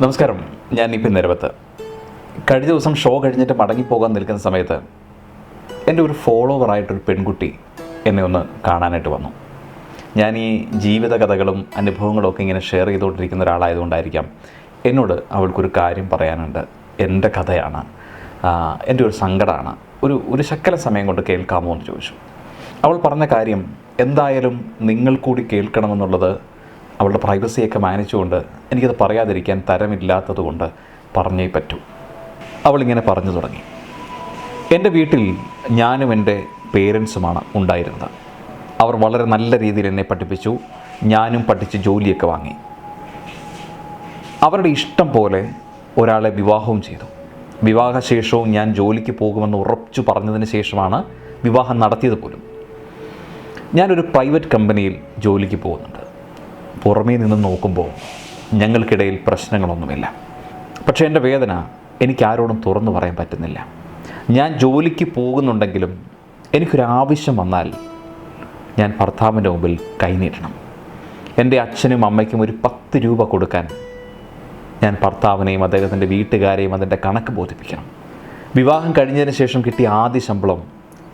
നമസ്കാരം. ഞാൻ ഇപ്പം നിരവത്ത്. കഴിഞ്ഞ ദിവസം ഷോ കഴിഞ്ഞിട്ട് മടങ്ങിപ്പോകാൻ നിൽക്കുന്ന സമയത്ത് എന്റെ ഒരു ഫോളോവറായിട്ടൊരു പെൺകുട്ടി എന്നെ ഒന്ന് കാണാനായിട്ട് വന്നു. ഞാൻ ഈ ജീവിത കഥകളും അനുഭവങ്ങളും ഒക്കെ ഇങ്ങനെ ഷെയർ ചെയ്തുകൊണ്ടിരിക്കുന്ന ഒരാളായതുകൊണ്ടായിരിക്കാം എന്നോട് അവൾക്കൊരു കാര്യം പറയാനുണ്ട്. എന്റെ കഥയാണ്. എന്റെ ഒരു സങ്കടമാണ് ഒരു ഒരു ശക്കല സമയം കൊണ്ട് കേൾക്കാമോ എന്ന് ചോദിച്ചു. അവൾ പറഞ്ഞ കാര്യം എന്തായാലും നിങ്ങൾ കൂടി കേൾക്കണമെന്നുള്ളത് അവളുടെ പ്രൈവസിയൊക്കെ മാനിച്ചുകൊണ്ട് എനിക്കത് പറയാതിരിക്കാൻ തരമില്ലാത്തതുകൊണ്ട് പറഞ്ഞേ പറ്റൂ. അവളിങ്ങനെ പറഞ്ഞു തുടങ്ങി. എന്റെ വീട്ടിൽ ഞാനും എന്റെ പേരൻസുമാണ് ഉണ്ടായിരുന്നത്. അവർ വളരെ നല്ല രീതിയിൽ എന്നെ പഠിപ്പിച്ചു. ഞാനും പഠിച്ച് ജോലിയൊക്കെ വാങ്ങി. അവരുടെ ഇഷ്ടം പോലെ ഒരാളെ വിവാഹവും ചെയ്തു. വിവാഹശേഷവും ഞാൻ ജോലിക്ക് പോകുമെന്ന് ഉറച്ചു പറഞ്ഞതിന് ശേഷമാണ് വിവാഹം നടത്തിയത് പോലും. ഞാനൊരു പ്രൈവറ്റ് കമ്പനിയിൽ ജോലിക്ക് പോകുന്നുണ്ട് പുറമേ നിന്ന് നോക്കുമ്പോൾ ഞങ്ങൾക്കിടയിൽ പ്രശ്നങ്ങളൊന്നുമില്ല. പക്ഷേ എന്റെ വേദന എനിക്ക് ആരോടും തുറന്നു പറയാൻ പറ്റുന്നില്ല. ഞാൻ ജോലിക്ക് പോകുന്നുണ്ടെങ്കിലും എനിക്കൊരാവശ്യം വന്നാൽ ഞാൻ ഭർത്താവിന്റെ മുമ്പിൽ കൈനീട്ടണം. എന്റെ അച്ഛനും അമ്മയ്ക്കും ഒരു പത്ത് രൂപ കൊടുക്കാൻ ഞാൻ ഭർത്താവിനെയും അദ്ദേഹത്തിന്റെ വീട്ടുകാരെയും അതിന്റെ കണക്ക് ബോധിപ്പിക്കണം. വിവാഹം കഴിഞ്ഞതിന് ശേഷം കിട്ടിയ ആദ്യ ശമ്പളം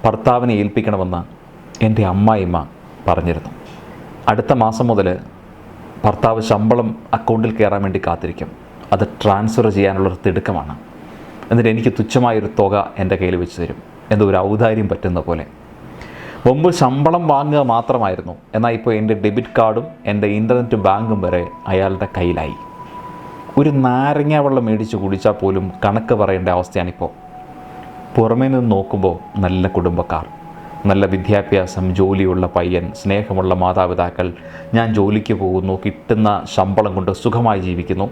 ഭർത്താവിനെ ഏൽപ്പിക്കണമെന്ന് എന്റെ അമ്മായിമ്മ പറഞ്ഞിരുന്നു. അടുത്ത മാസം മുതൽ ഭർത്താവ് ശമ്പളം അക്കൗണ്ടിൽ കയറാൻ വേണ്ടി കാത്തിരിക്കും. അത് ട്രാൻസ്ഫർ ചെയ്യാനുള്ളൊരു തിടുക്കമാണ്. എന്നിട്ട് എനിക്ക് തുച്ഛമായൊരു തുക എന്റെ കയ്യിൽ വെച്ച് തരും. എന്തോ ഒരു ഔദാര്യം പറ്റുന്ന പോലെ. മുമ്പ് ശമ്പളം വാങ്ങുക മാത്രമായിരുന്നു. എന്നാൽ ഇപ്പോൾ എന്റെ ഡെബിറ്റ് കാർഡും എന്റെ ഇന്റർനെറ്റ് ബാങ്കും വരെ അയാളുടെ കയ്യിലായി. ഒരു നാരങ്ങ വെള്ളം മേടിച്ച് കുടിച്ചാൽ പോലും കണക്ക് പറയേണ്ട അവസ്ഥയാണിപ്പോൾ. പുറമേ നിന്ന് നോക്കുമ്പോൾ നല്ല കുടുംബക്കാർ. നല്ല വിദ്യാഭ്യാസം ജോലിയുള്ള പയ്യൻ സ്നേഹമുള്ള മാതാപിതാക്കൾ ഞാൻ ജോലിക്ക് പോകുന്നു കിട്ടുന്ന ശമ്പളം കൊണ്ട് സുഖമായി ജീവിക്കുന്നു.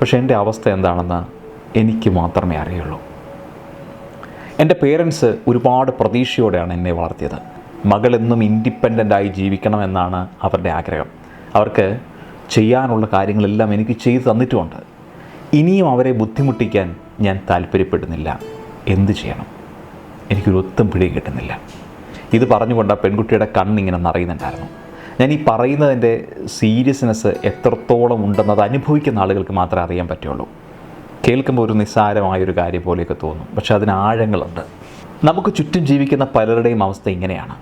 പക്ഷേ എന്റെ അവസ്ഥ എന്താണെന്ന് എനിക്ക് മാത്രമേ അറിയുള്ളൂ. എന്റെ പേരൻസ് ഒരുപാട് പ്രതീക്ഷയോടെയാണ് എന്നെ വളർത്തിയത്. മകളെന്നും ഇൻഡിപെൻഡന്റായി ജീവിക്കണമെന്നാണ് അവരുടെ ആഗ്രഹം. അവർക്ക് ചെയ്യാനുള്ള കാര്യങ്ങളെല്ലാം എനിക്ക് ചെയ്തു തന്നിട്ടുമുണ്ട്. ഇനിയും അവരെ ബുദ്ധിമുട്ടിക്കാൻ ഞാൻ താല്പര്യപ്പെടുന്നില്ല. എന്ത് ചെയ്യണം? എനിക്കൊരു ഒത്തും പിടി കിട്ടുന്നില്ല. ഇത് പറഞ്ഞുകൊണ്ട് ആ പെൺകുട്ടിയുടെ കണ്ണിങ്ങനെ നിറയുന്നുണ്ടായിരുന്നു. ഞാൻ ഈ പറയുന്നതിന്റെ സീരിയസ്നെസ് എത്രത്തോളം ഉണ്ടെന്നത് അനുഭവിക്കുന്ന ആളുകൾക്ക് മാത്രമേ അറിയാൻ പറ്റുള്ളൂ. കേൾക്കുമ്പോൾ ഒരു നിസ്സാരമായൊരു കാര്യം പോലെയൊക്കെ തോന്നും. പക്ഷേ അതിന് ആഴങ്ങളുണ്ട്. നമുക്ക് ചുറ്റും ജീവിക്കുന്ന പലരുടെയും അവസ്ഥ ഇങ്ങനെയാണ്.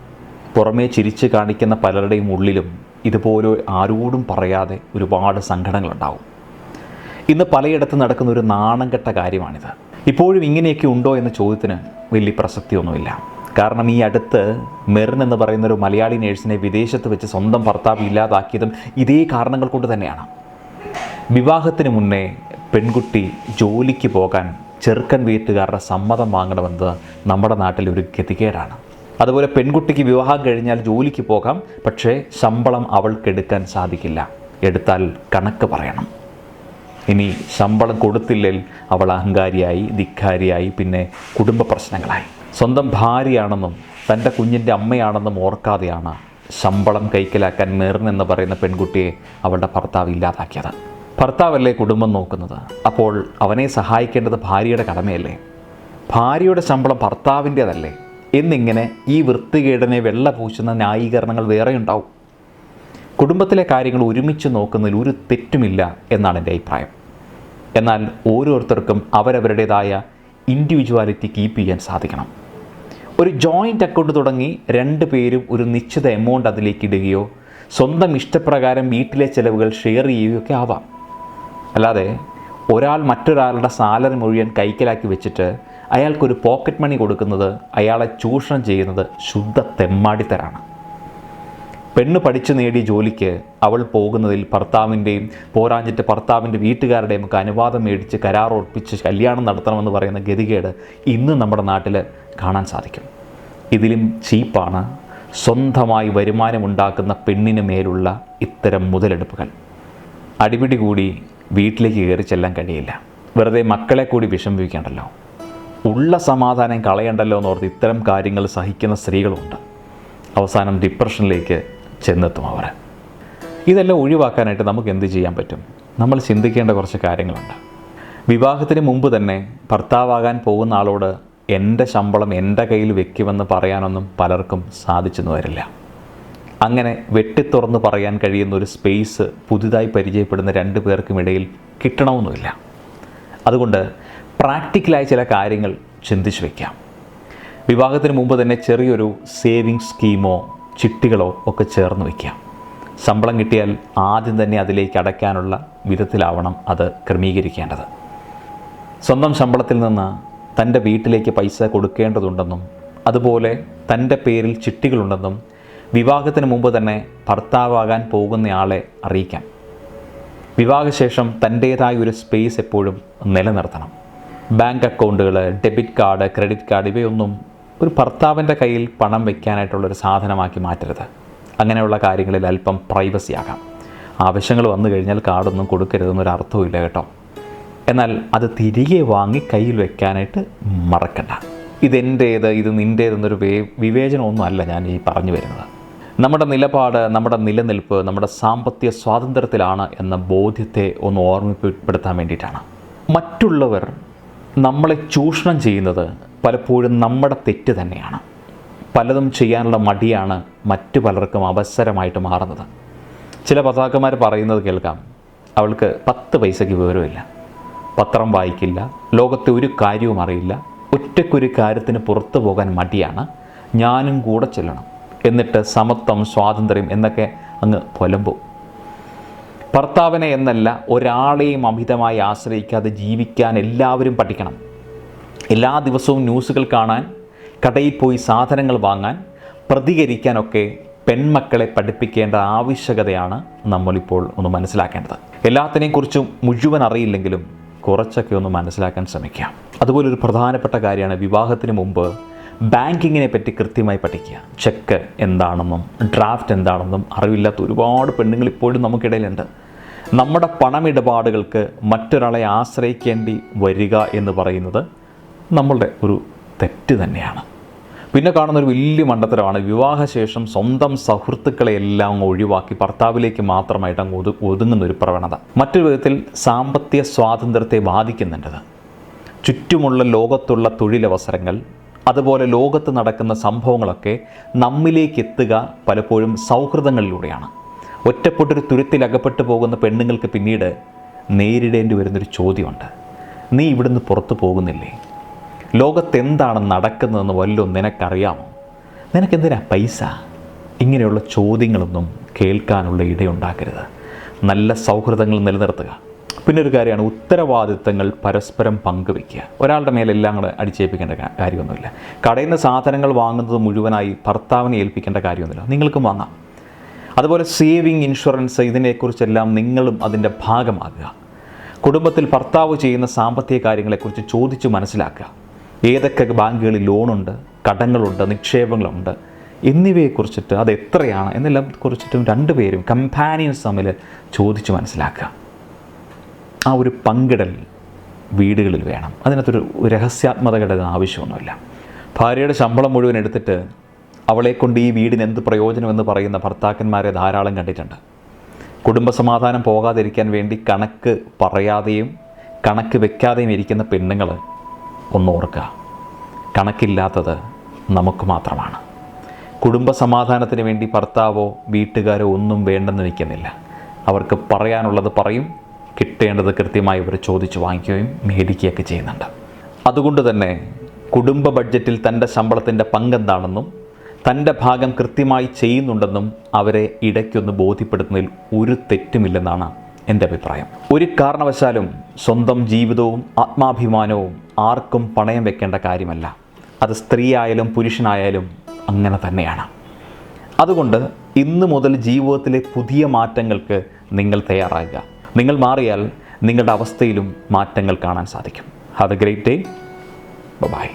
പുറമേ ചിരിച്ച് കാണിക്കുന്ന പലരുടെയും ഉള്ളിലും ഇതുപോലെ ആരോടും പറയാതെ ഒരുപാട് സങ്കടങ്ങളുണ്ടാവും. ഇന്ന് പലയിടത്ത് നടക്കുന്ന ഒരു നാണം കെട്ട കാര്യമാണിത്. ഇപ്പോഴും ഇങ്ങനെയൊക്കെ ഉണ്ടോ എന്ന ചോദ്യത്തിന് വലിയ പ്രസക്തിയൊന്നുമില്ല. കാരണം ഈ അടുത്ത് മെറിൻ എന്ന് പറയുന്ന ഒരു മലയാളി നേഴ്സിനെ വിദേശത്ത് വെച്ച് സ്വന്തം ഭർത്താവ് ഇല്ലാതാക്കിയതും ഇതേ കാരണങ്ങൾ കൊണ്ട് തന്നെയാണ്. വിവാഹത്തിന് മുന്നേ പെൺകുട്ടി ജോലിക്ക് പോകാൻ ചെറുക്കൻ വീട്ടുകാരുടെ സമ്മതം വാങ്ങണമെന്നത് നമ്മുടെ നാട്ടിൽ ഒരു ഗതികേടാണ്. അതുപോലെ പെൺകുട്ടിക്ക് വിവാഹം കഴിഞ്ഞാൽ ജോലിക്ക് പോകാം പക്ഷേ ശമ്പളം അവൾക്കെടുക്കാൻ സാധിക്കില്ല. എടുത്താൽ കണക്ക് പറയണം. ഇനി ശമ്പളം കൊടുത്തില്ലെങ്കിൽ അവൾ അഹങ്കാരിയായി ധിക്കാരിയായി പിന്നെ കുടുംബ പ്രശ്നങ്ങളായി. സ്വന്തം ഭാര്യയാണെന്നും തന്റെ കുഞ്ഞിന്റെ അമ്മയാണെന്നും ഓർക്കാതെയാണ് ശമ്പളം കൈക്കലാക്കാൻ മെറിൻ പറയുന്ന പെൺകുട്ടിയെ അവളുടെ ഭർത്താവ് ഇല്ലാതാക്കിയത്. ഭർത്താവല്ലേ കുടുംബം നോക്കുന്നത്? അപ്പോൾ അവനെ സഹായിക്കേണ്ടത് ഭാര്യയുടെ കടമയല്ലേ? ഭാര്യയുടെ ശമ്പളം ഭർത്താവിന്റേതല്ലേ? എന്നിങ്ങനെ ഈ വൃത്തികേടനെ വെള്ള പൂശുന്ന ന്യായീകരണങ്ങൾ വേറെ ഉണ്ടാവും. കുടുംബത്തിലെ കാര്യങ്ങൾ ഒരുമിച്ച് നോക്കുന്നതിൽ ഒരു തെറ്റുമില്ല എന്നാണ് എന്റെ അഭിപ്രായം. എന്നാൽ ഓരോരുത്തർക്കും അവരവരുടേതായ ഇൻഡിവിജ്വാലിറ്റി കീപ്പ് ചെയ്യാൻ സാധിക്കണം. ഒരു ജോയിന്റ് അക്കൗണ്ട് തുടങ്ങി രണ്ട് പേരും ഒരു നിശ്ചിത എമൗണ്ട് അതിലേക്ക് ഇടുകയോ സ്വന്തം ഇഷ്ടപ്രകാരം വീട്ടിലെ ചിലവുകൾ ഷെയർ ചെയ്യുകയോ ഒക്കെ ആവാം. അല്ലാതെ ഒരാൾ മറ്റൊരാളുടെ സാലറി മുഴുവൻ കൈക്കലാക്കി വെച്ചിട്ട് അയാൾക്കൊരു പോക്കറ്റ് മണി കൊടുക്കുന്നത് അയാളെ ചൂഷണം ചെയ്യുന്നത് ശുദ്ധ തെമ്മാടിത്തരാണ്. പെണ്ണ് പഠിച്ചു നേടിയ ജോലിക്ക് അവൾ പോകുന്നതിൽ ഭർത്താവിന്റെയും പോരാഞ്ഞിട്ട് ഭർത്താവിന്റെ വീട്ടുകാരുടെയും ഒക്കെ അനുവാദം മേടിച്ച് കരാർ ഉറപ്പിച്ച് കല്യാണം നടത്തണമെന്ന് പറയുന്ന ഗതികേട് ഇന്ന് നമ്മുടെ നാട്ടിൽ കാണാൻ സാധിക്കും. ഇതിലും ചീപ്പാണ് സ്വന്തമായി വരുമാനമുണ്ടാക്കുന്ന പെണ്ണിന് മേലുള്ള ഇത്തരം മുതലെടുപ്പുകൾ. അടിപിടി കൂടി വീട്ടിലേക്ക് കയറി ചെല്ലാൻ കഴിയില്ല. വെറുതെ മക്കളെ കൂടി വിഷമിപ്പിക്കേണ്ടല്ലോ. ഉള്ള സമാധാനം കളയണ്ടല്ലോ എന്നോർത്ത് ഇത്തരം കാര്യങ്ങൾ സഹിക്കുന്ന സ്ത്രീകളുമുണ്ട് അവസാനം ഡിപ്രഷനിലേക്ക് ചെന്നെത്തും അവർ. ഇതെല്ലാം ഒഴിവാക്കാനായിട്ട് നമുക്ക് എന്ത് ചെയ്യാൻ പറ്റും? നമ്മൾ ചിന്തിക്കേണ്ട കുറച്ച് കാര്യങ്ങളുണ്ട്. വിവാഹത്തിന് മുമ്പ് തന്നെ ഭർത്താവാകാൻ പോകുന്ന ആളോട് എന്റെ ശമ്പളം എന്റെ കയ്യിൽ വെക്കുമെന്ന് പറയാനൊന്നും പലർക്കും സാധിച്ചെന്ന് വരില്ല. അങ്ങനെ വെട്ടിത്തുറന്ന് പറയാൻ കഴിയുന്ന ഒരു സ്പേസ് പുതുതായി പരിചയപ്പെടുന്ന രണ്ട് പേർക്കും ഇടയിൽ കിട്ടണമെന്നുമില്ല. അതുകൊണ്ട് പ്രാക്ടിക്കലായ ചില കാര്യങ്ങൾ ചിന്തിച്ചു വയ്ക്കാം വിവാഹത്തിന് മുമ്പ് തന്നെ ചെറിയൊരു സേവിങ് സ്കീമോ ചിട്ടികളോ ഒക്കെ ചേർന്ന് വയ്ക്കാം ശമ്പളം കിട്ടിയാൽ ആദ്യം തന്നെ അതിലേക്ക് അടയ്ക്കാനുള്ള വിധത്തിലാവണം അത് ക്രമീകരിക്കേണ്ടത്. സ്വന്തം ശമ്പളത്തിൽ നിന്ന് തന്റെ വീട്ടിലേക്ക് പൈസ കൊടുക്കേണ്ടതുണ്ടെന്നും അതുപോലെ തന്റെ പേരിൽ ചിട്ടികളുണ്ടെന്നും വിവാഹത്തിന് മുമ്പ് തന്നെ ഭർത്താവാകാൻ പോകുന്നയാളെ അറിയിക്കാം. വിവാഹശേഷം തന്റേതായ ഒരു സ്പേസ് എപ്പോഴും നിലനിർത്തണം. ബാങ്ക് അക്കൗണ്ടുകൾ ഡെബിറ്റ് കാർഡ് ക്രെഡിറ്റ് കാർഡ് ഇവയൊന്നും ഒരു ഭർത്താവിന്റെ കയ്യിൽ പണം വയ്ക്കാനായിട്ടുള്ളൊരു സാധനമാക്കി മാറ്റരുത്. അങ്ങനെയുള്ള കാര്യങ്ങളിൽ അല്പം പ്രൈവസി ആകാം. ആവശ്യങ്ങൾ വന്നു കഴിഞ്ഞാൽ കാർഡൊന്നും കൊടുക്കരുതെന്നൊരു അർത്ഥവും ഇല്ല കേട്ടോ. എന്നാൽ അത് തിരികെ വാങ്ങി കയ്യിൽ വെക്കാനായിട്ട് മറക്കണ്ട. ഇതെന്റേത് ഇത് നിന്റേതെന്നൊരു വേ വിവേചനമൊന്നും അല്ല ഞാൻ ഈ പറഞ്ഞു വരുന്നത്. നമ്മുടെ നിലപാട് നമ്മുടെ നിലനിൽപ്പ് നമ്മുടെ സാമ്പത്തിക സ്വാതന്ത്ര്യത്തിലാണ് എന്ന ബോധ്യത്തെ ഒന്ന് ഓർമ്മപ്പെടുത്താൻ വേണ്ടിയിട്ടാണ്. മറ്റുള്ളവർ നമ്മളെ ചൂഷണം ചെയ്യുന്നത് പലപ്പോഴും നമ്മുടെ തെറ്റ് തന്നെയാണ്. പലതും ചെയ്യാനുള്ള മടിയാണ് മറ്റു പലർക്കും അവസരമായിട്ട് മാറുന്നത്. ചില പതാക്കന്മാർ പറയുന്നത് കേൾക്കാം. അവൾക്ക് പത്ത് പൈസയ്ക്ക് വിവരമില്ല. പത്രം വായിക്കില്ല ലോകത്തെ ഒരു കാര്യവും അറിയില്ല ഒറ്റയ്ക്കൊരു കാര്യത്തിന് പുറത്തു പോകാൻ മടിയാണ് ഞാനും കൂടെ ചെല്ലണം. എന്നിട്ട് സമത്വം സ്വാതന്ത്ര്യം എന്നൊക്കെ അങ്ങ് പൊലമ്പും. ഭർത്താവിനെ എന്നല്ല ഒരാളെയും അമിതമായി ആശ്രയിക്കാതെ ജീവിക്കാൻ എല്ലാവരും പഠിക്കണം. എല്ലാ ദിവസവും ന്യൂസുകൾ കാണാൻ കടയിൽ പോയി സാധനങ്ങൾ വാങ്ങാൻ പ്രതികരിക്കാനൊക്കെ പെൺമക്കളെ പഠിപ്പിക്കേണ്ട ആവശ്യകതയാണ് നമ്മളിപ്പോൾ ഒന്ന് മനസ്സിലാക്കേണ്ടത്. എല്ലാത്തിനെയും കുറിച്ചും മുഴുവൻ അറിയില്ലെങ്കിലും കുറച്ചൊക്കെ ഒന്ന് മനസ്സിലാക്കാൻ ശ്രമിക്കാം. അതുപോലെ ഒരു പ്രധാനപ്പെട്ട കാര്യമാണ് വിവാഹത്തിന് മുമ്പ് ബാങ്കിങ്ങിനെ പറ്റി കൃത്യമായി പഠിക്കുക. ചെക്ക് എന്താണെന്നും ഡ്രാഫ്റ്റ് എന്താണെന്നും അറിവില്ലാത്ത ഒരുപാട് പെണ്ണുങ്ങൾ ഇപ്പോഴും നമുക്കിടയിലുണ്ട്. നമ്മുടെ പണമിടപാടുകൾക്ക് മറ്റൊരാളെ ആശ്രയിക്കേണ്ടി വരിക എന്ന് പറയുന്നത് നമ്മളുടെ ഒരു തെറ്റ് തന്നെയാണ്. പിന്നെ കാണുന്ന ഒരു വലിയ മണ്ടത്തരമാണ്. വിവാഹശേഷം സ്വന്തം സുഹൃത്തുക്കളെ എല്ലാം ഒഴിവാക്കി ഭർത്താവിലേക്ക് മാത്രമായിട്ട് അങ്ങ് ഒതു ഒതുങ്ങുന്ന ഒരു പ്രവണത. മറ്റൊരു വിധത്തിൽ സാമ്പത്തിക സ്വാതന്ത്ര്യത്തെ ബാധിക്കുന്നുണ്ടത്. ചുറ്റുമുള്ള ലോകത്തുള്ള തൊഴിലവസരങ്ങൾ അതുപോലെ ലോകത്ത് നടക്കുന്ന സംഭവങ്ങളൊക്കെ നമ്മിലേക്ക് എത്തുക പലപ്പോഴും സൗഹൃദങ്ങളിലൂടെയാണ്. ഒറ്റപ്പെട്ടൊരു തുരുത്തിൽ അകപ്പെട്ടു പോകുന്ന പെണ്ണുങ്ങൾക്ക് പിന്നീട് നേരിടേണ്ടി വരുന്നൊരു ചോദ്യമുണ്ട്. നീ ഇവിടുന്ന് പുറത്തു പോകുന്നില്ലേ? ലോകത്തെന്താണ് നടക്കുന്നതെന്ന് വല്ലതും നിനക്കറിയാമോ നിനക്കെന്തിനാ പൈസ? ഇങ്ങനെയുള്ള ചോദ്യങ്ങളൊന്നും കേൾക്കാനുള്ള ഇടയുണ്ടാക്കരുത്. നല്ല സൗഹൃദങ്ങൾ നിലനിർത്തുക. പിന്നെ ഒരു കാര്യമാണ് ഉത്തരവാദിത്തങ്ങൾ പരസ്പരം പങ്കുവെക്കുക ഒരാളുടെ മേലെല്ലാം കൂടെ അടിച്ചേൽപ്പിക്കേണ്ട കാര്യമൊന്നുമില്ല. കടയിൽ നിന്ന് സാധനങ്ങൾ വാങ്ങുന്നത് മുഴുവനായി ഭർത്താവിനെ ഏൽപ്പിക്കേണ്ട കാര്യമൊന്നുമില്ല. നിങ്ങൾക്കും വാങ്ങാം. അതുപോലെ സേവിങ് ഇൻഷുറൻസ് ഇതിനെക്കുറിച്ചെല്ലാം നിങ്ങളും അതിന്റെ ഭാഗമാകുക. കുടുംബത്തിൽ ഭർത്താവ് ചെയ്യുന്ന സാമ്പത്തിക കാര്യങ്ങളെക്കുറിച്ച് ചോദിച്ചു മനസ്സിലാക്കുക. ഏതൊക്കെ ബാങ്കുകളിൽ ലോണുണ്ട് കടങ്ങളുണ്ട് നിക്ഷേപങ്ങളുണ്ട് എന്നിവയെക്കുറിച്ചിട്ട് അത് എത്രയാണ് എന്നെല്ലാം കുറിച്ചിട്ടും രണ്ടുപേരും കമ്പാനിയൻസ് തമ്മിൽ ചോദിച്ച് മനസ്സിലാക്കുക. ആ ഒരു പങ്കിടൽ വീടുകളിൽ വേണം. അതിനകത്തൊരു രഹസ്യാത്മകതയുടെ ആവശ്യമൊന്നുമില്ല. ഭാര്യയുടെ ശമ്പളം മുഴുവൻ എടുത്തിട്ട് അവളെ കൊണ്ട് ഈ വീടിന് എന്ത് പ്രയോജനമെന്ന് പറയുന്ന ഭർത്താക്കന്മാരെ ധാരാളം കണ്ടിട്ടുണ്ട്. കുടുംബസമാധാനം പോകാതിരിക്കാൻ വേണ്ടി കണക്ക് പറയാതെയും കണക്ക് വെക്കാതെയും ഇരിക്കുന്ന പെണ്ണുങ്ങൾ ഒന്നോർക്കുക. കണക്കില്ലാത്തത് നമുക്ക് മാത്രമാണ്. കുടുംബ കുടുംബസമാധാനത്തിന് വേണ്ടി ഭർത്താവോ വീട്ടുകാരോ ഒന്നും വേണ്ടെന്ന് നിൽക്കുന്നില്ല. അവർക്ക് പറയാനുള്ളത് പറയും കിട്ടേണ്ടത് കൃത്യമായി അവർ ചോദിച്ച് വാങ്ങിക്കുകയും മേടിക്കുകയൊക്കെ ചെയ്യുന്നുണ്ട്. അതുകൊണ്ട് തന്നെ കുടുംബ ബഡ്ജറ്റിൽ തന്റെ ശമ്പളത്തിന്റെ പങ്കെന്താണെന്നും തന്റെ ഭാഗം കൃത്യമായി ചെയ്യുന്നുണ്ടെന്നും അവരെ ഇടയ്ക്കൊന്ന് ബോധ്യപ്പെടുത്തുന്നതിൽ ഒരു തെറ്റുമില്ലെന്നാണ് എന്റെ അഭിപ്രായം. ഒരു കാരണവശാലും സ്വന്തം ജീവിതവും ആത്മാഭിമാനവും ആർക്കും പണയം വെക്കേണ്ട കാര്യമല്ല. അത് സ്ത്രീയായാലും പുരുഷനായാലും അങ്ങനെ തന്നെയാണ്. അതുകൊണ്ട് ഇന്ന് മുതൽ ജീവിതത്തിലെ പുതിയ മാറ്റങ്ങൾക്ക് നിങ്ങൾ തയ്യാറാകുക. നിങ്ങൾ മാറിയാൽ നിങ്ങളുടെ അവസ്ഥയിലും മാറ്റങ്ങൾ കാണാൻ സാധിക്കും. Have a great day bye